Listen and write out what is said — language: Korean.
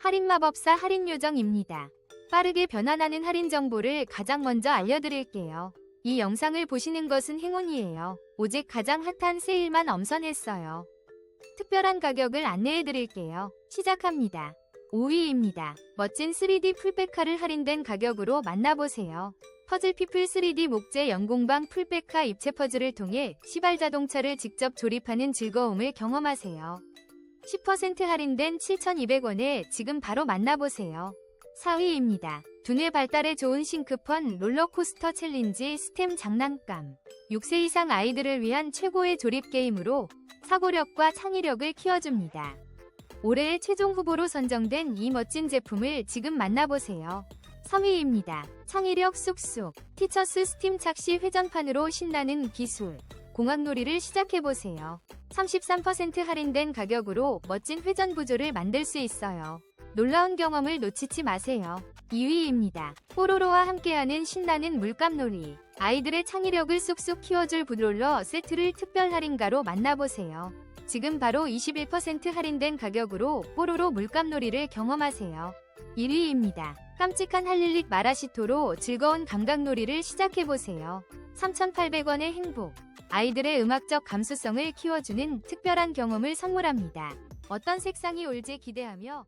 할인마법사 할인요정입니다. 빠르게 변환하는 할인 정보를 가장 먼저 알려드릴게요. 이 영상을 보시는 것은 행운이에요. 오직 가장 핫한 세일만 엄선했어요. 특별한 가격을 안내해드릴게요. 시작합니다. 5위입니다. 멋진 3D 풀백카를 할인된 가격으로 만나보세요. 퍼즐피플 3D 목재 연공방 풀백카 입체 퍼즐을 통해 시발 자동차를 직접 조립하는 즐거움을 경험하세요. 10% 할인된 7,200원에 지금 바로 만나보세요. 4위입니다. 두뇌 발달에 좋은 싱크펀 롤러코스터 챌린지 스템 장난감. 6세 이상 아이들을 위한 최고의 조립 게임으로 사고력과 창의력을 키워줍니다. 올해의 최종 후보로 선정된 이 멋진 제품을 지금 만나보세요. 3위입니다. 창의력 쑥쑥 티처스 스팀 착시 회전판으로 신나는 기술 공학놀이를 시작해보세요. 33% 할인된 가격으로 멋진 회전 구조를 만들 수 있어요. 놀라운 경험을 놓치지 마세요. 2위입니다. 뽀로로와 함께하는 신나는 물감놀이. 아이들의 창의력을 쑥쑥 키워줄 부드롤러 세트를 특별 할인가로 만나보세요. 지금 바로 21% 할인된 가격으로 뽀로로 물감놀이를 경험하세요. 1위입니다. 깜찍한 할릴릭 마라시토로 즐거운 감각놀이를 시작해보세요. 3,800원의 행복. 아이들의 음악적 감수성을 키워주는 특별한 경험을 선물합니다. 어떤 색상이 올지 기대하며